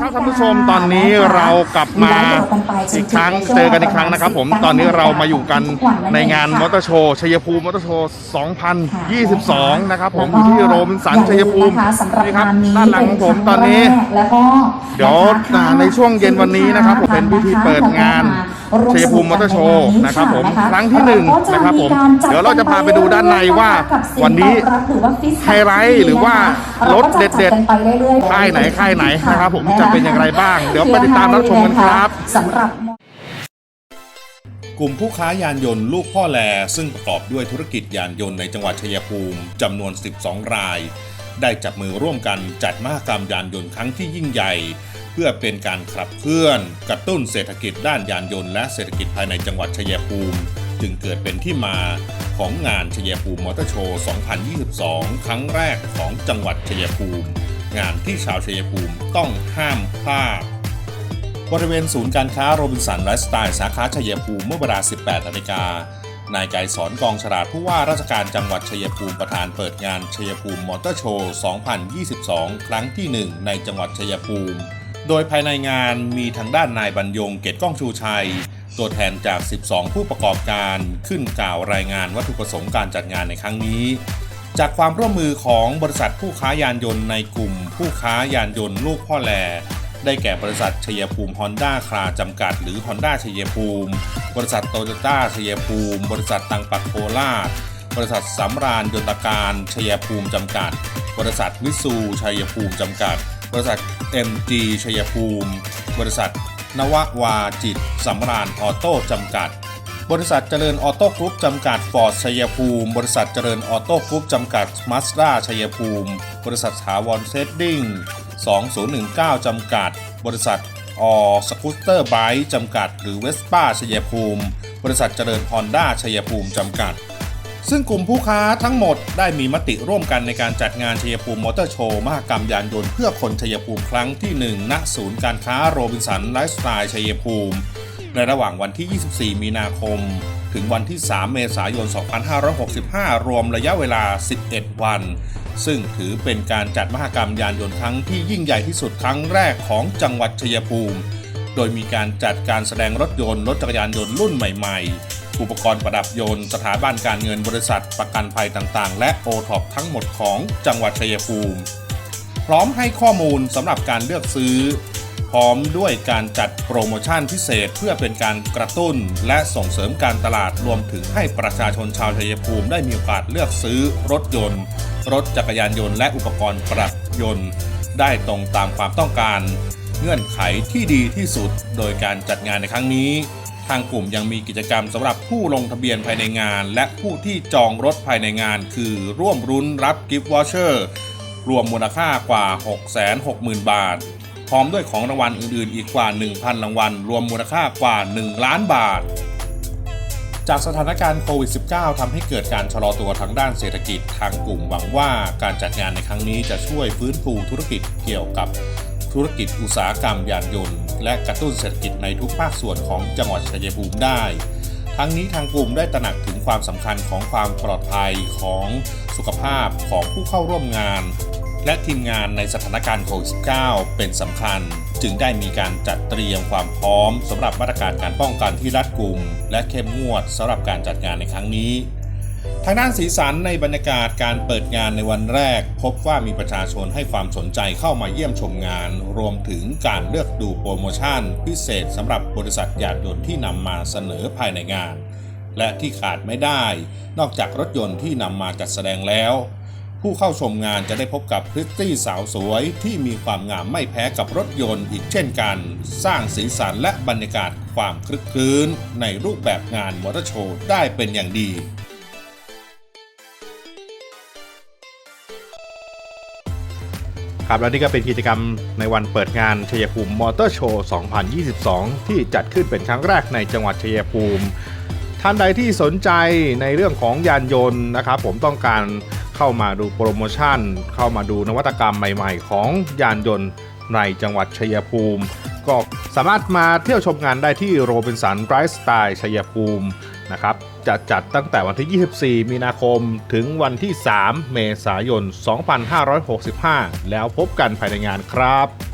ครับท่านผู้ชมตอนนี้เรากลับมาอีกครั้งเจอกันอีกครั้งนะครับ ผมตอนนี้เรามาอยู่กันในงานมอเตอร์โชว์ชัยภูมิมอเตอร์โชว์ 2022 นะครับผมอยู่ที่โรบินสันชัยภูมิสำหรับนี่ครับงานนี้ด้านหลังของผมตอนนี้แล้วก็เดี๋ยวอ่าในช่วงเย็นวันนี้นะครับผมเป็นพิธีเปิดงาน ชัยภูมิมอเตอร์โชว์นะครับผมครั้งที่หนึ่งนะครับผมเดี๋ยวเราจะพาไปดูด้านในว่าวันนี้ไฮไลท์หรือว่ารถเด็ดๆค่ายไหนค่ายไหนนะครับผมจะเป็นอย่างไรบ้าง เดี๋ยวไปติดตามรับชมกันครับสำหรับกลุ่มผู้ค้ายานยนต์ลูกพ่อแลซึ่งประกอบด้วยธุรกิจยานยนต์ในจังหวัดชัยภูมิจำนวน 12 ราย ได้จับมือร่วมกันจัดมหกรรมยานยนต์ครั้งที่ยิ่งใหญ่เพื่อเป็นการขับเคลื่อน กระตุ้นเศรษฐกิจด้านยานยนต์และเศรษฐกิจภายในจังหวัดชัยภูมิ จึงเกิดเป็นที่มาของงานชัยภูมิมอเตอร์โชว์ 2022 ครั้งแรกของจังหวัดชัยภูมิ งานที่ชาวชัยภูมิต้องห้ามพลาดบริเวณศูนย์การค้าโรบินสันไลฟ์สไตล์สาขาชัยภูมิเมื่อเวลา 18นาฬิกานายไกรสอนกองฉลาดผู้ว่าราชการจังหวัดชัยภูมิประธานเปิดงานชัยภูมิมอเตอร์โชว์ 2022 ครั้งที่ 1 ในจังหวัดชัยภูมิ โดยภายในงานมีทางด้านนายบรรยงเกตก้องชูชัย ตัวแทนจาก 12 ผู้ประกอบการขึ้นกล่าวรายงานวัตถุประสงค์การจัดงานในครั้งนี้ จากความร่วมมือของบริษัทผู้ค้ายานยนต์ในกลุ่ม ผู้ค้ายานยนต์ลูกพ่อแลได้แก่บริษัทชัยภูมิฮอนด้าคลาจำกัด หรือฮอนด้าชัยภูมิ บริษัทโตโยต้าชัยภูมิ บริษัทตังปักโคราชบริษัทสำราญยนตการชัยภูมิจำกัด บริษัทมิตซูชัยภูมิจำกัด บริษัท MG ชัยภูมิ บริษัท นววาจิตสำราญออโต้จำกัด บริษัทเจริญออโต้กรุ๊ปจำกัดฟอร์ดชัยภูมิ บริษัทเจริญออโต้กรุ๊ปจำกัดมาสด้าชัยภูมิ บริษัทถาวรเซดดิ้ง2019 จำกัด บริษัทออสกูตเตอร์ไบค์จำกัด หรือเวสป้าชัยภูมิ บริษัทเจริญฮอนด้าชัยภูมิจำกัด ซึ่งกลุ่มผู้ค้าทั้งหมดได้มีมติร่วมกันในการจัดงานชัยภูมิมอเตอร์โชว์มหกรรมยานยนต์เพื่อคนชัยภูมิครั้งที่ 1 ณ ศูนย์การค้าโรบินสันไลฟ์สไตล์ชัยภูมิ ในระหว่างวันที่ 24 มีนาคม ถึงวันที่ 3 เมษายน 2565 รวมระยะเวลา 11 วัน ซึ่งถือเป็นการจัดมหกรรมยานยนต์ครั้งที่ยิ่งใหญ่ที่สุดครั้งแรกของจังหวัดชัยภูมิ โดยมีการจัดการแสดงรถยนต์รถจักรยานยนต์รุ่นใหม่ ๆ อุปกรณ์ประดับยนต์สถาบันการเงินบริษัทประกันภัยต่างๆ และโอท็อปทั้งหมดของจังหวัดชัยภูมิ พร้อมให้ข้อมูลสำหรับการเลือกซื้อ พร้อมด้วยการจัดโปรโมชั่นพิเศษเพื่อเป็นการกระตุ้น และส่งเสริมการตลาดรวมถึงให้ประชาชนชาวชัยภูมิได้มีโอกาสเลือกซื้อรถยนต์ รถจักรยานยนต์และอุปกรณ์ประดับยนต์ ได้ตรงตามความต้องการเงื่อนไขที่ดีที่สุดโดยการจัดงานในครั้งนี้ ทางกลุ่มยังมีกิจกรรมสำหรับผู้ลงทะเบียนภายในงาน และผู้ที่จองรถภายในงาน คือร่วมรุ้นรับกิฟต์วอเชอร์รวมมูลค่ากว่า 660,000 บาท พร้อมด้วยของรางวัลอื่นๆ อีกกว่า 1,000 รางวัล รวมมูลค่ากว่า 1 ล้านบาท จากสถานการณ์โควิด -19 ทำให้เกิดการชะลอตัวทางด้านเศรษฐกิจ ทางกลุ่มหวังว่าการจัดงานในครั้งนี้จะช่วยฟื้นฟูธุรกิจเกี่ยวกับ ธุรกิจอุตสาหกรรมยานยนต์ และกระตุ้นเศรษฐกิจในทุกภาคส่วนของจังหวัดชัยภูมิได้ ทั้งนี้ทางกลุ่มได้ตระหนักถึงความสำคัญของความปลอดภัยของสุขภาพของผู้เข้าร่วมงาน และทีมงานในสถานการณ์โควิด -19 เป็นสำคัญ จึงได้มีการจัดเตรียมความพร้อมสำหรับมาตรการการป้องกันที่รัดกุม และเข้มงวดสำหรับการจัดงานในครั้งนี้ ทางด้านสีสันในบรรยากาศการเปิดงานในวันแรก พบว่ามีประชาชนให้ความสนใจเข้ามาเยี่ยมชมงาน รวมถึงการเลือกดูโปรโมชั่น พิเศษสำหรับบริษัทยานยนต์ที่นำมาเสนอภายในงาน และที่ขาดไม่ได้ นอกจากรถยนต์ที่นำมาจัดแสดงแล้ว ผู้เข้าชมงานจะได้พบกับพริตตี้สาวสวยที่มีความงามไม่แพ้กับรถยนต์อีกเช่นกัน สร้างสีสันและบรรยากาศความคลึกคลื้นในรูปแบบงานมอเตอร์โชว์ได้เป็นอย่างดี ครับแล้วนี่ก็เป็นกิจกรรมในวันเปิดงานชัยภูมิมอเตอร์โชว์ 2022 ที่จัดขึ้นเป็นครั้งแรกในจังหวัดชัยภูมิ ท่านใดที่สนใจในเรื่องของยานยนต์นะครับผมต้องการเข้ามาดูโปรโมชั่น เข้ามาดูนวัตกรรมใหม่ ๆ ของยานยนต์ ในจังหวัดชัยภูมิ ก็สามารถมาเที่ยวชมงานได้ที่โรบินสันไ i ฟ์สไตล์ชัยภูมินะครับจะจัดตั้งแต่วันที่ 24 มีนาคม ถึงวันที่ 3 เมษายน 2565 แล้วพบกันภายในงานครับ